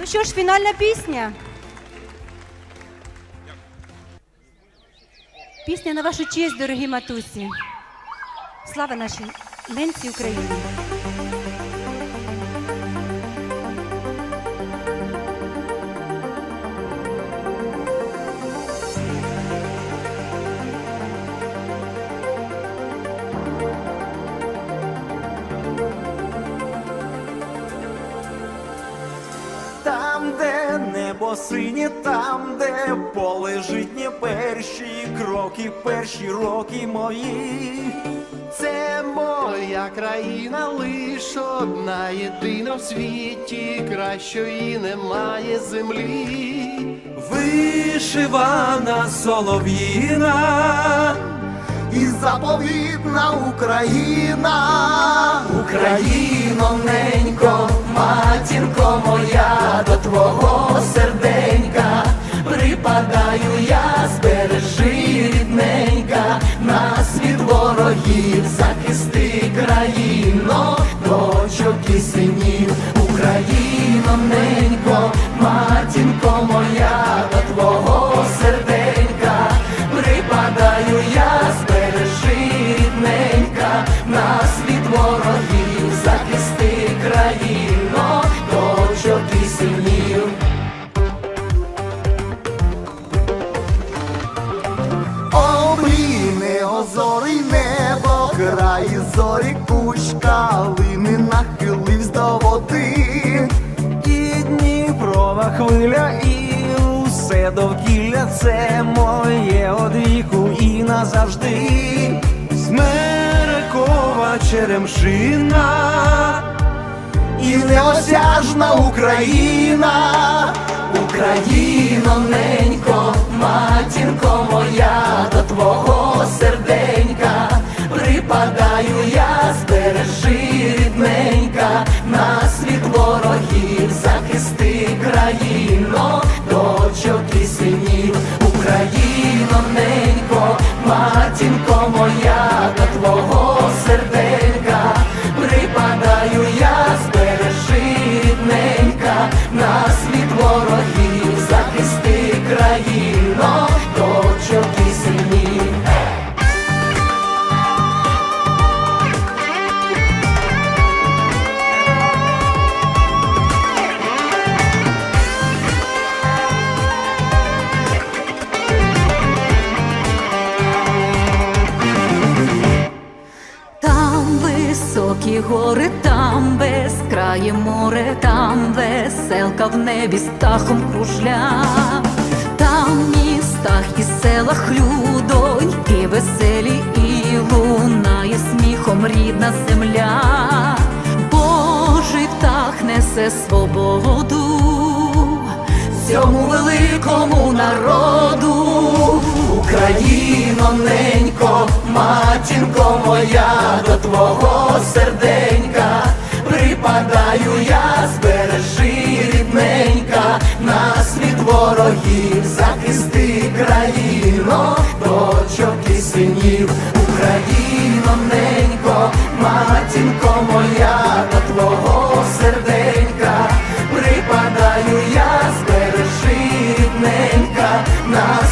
Ну що ж, фінальна пісня. Пісня на вашу честь, дорогі матусі. Слава нашій ненці України. Небо там, де поле житнє, перші кроки, перші роки мої. Це моя країна, лиш одна єдина в світі, кращої немає землі. Вишивана солов'їна І заповітна Україна, Україно, ненько, матінко моя, до твого і синів, Україно, ненько, матінко моя, до твого серденька. Припадаю я, збережи рідненька, нас від ворогів захисти країно, дочок і синів. обрійне небо, край зорі до води. І Дніпрова хвиля, і усе довкілля це моє одвіку і назавжди. Смерекова черемшина і неосяжна Україна, Україно, ненько, матінко моя, до твого ворогів захисти країно, дочок і синів, Україно, ненько, матінко моя, до твого серденька гори, там безкрає море, там веселка в небі з птахом кружля, там в містах і селах людоньки веселі і лунає сміхом рідна земля, Божий птах несе свободу цьому великому народу. Україно, ненько, матінко моя, до твого серденька. Припадаю я, збережи рідненька, нас від ворогів захисти країно, дочок і синів, Україно, ненько, матінко моя, до твого серденька. Припадаю я, збережи рідненька, нас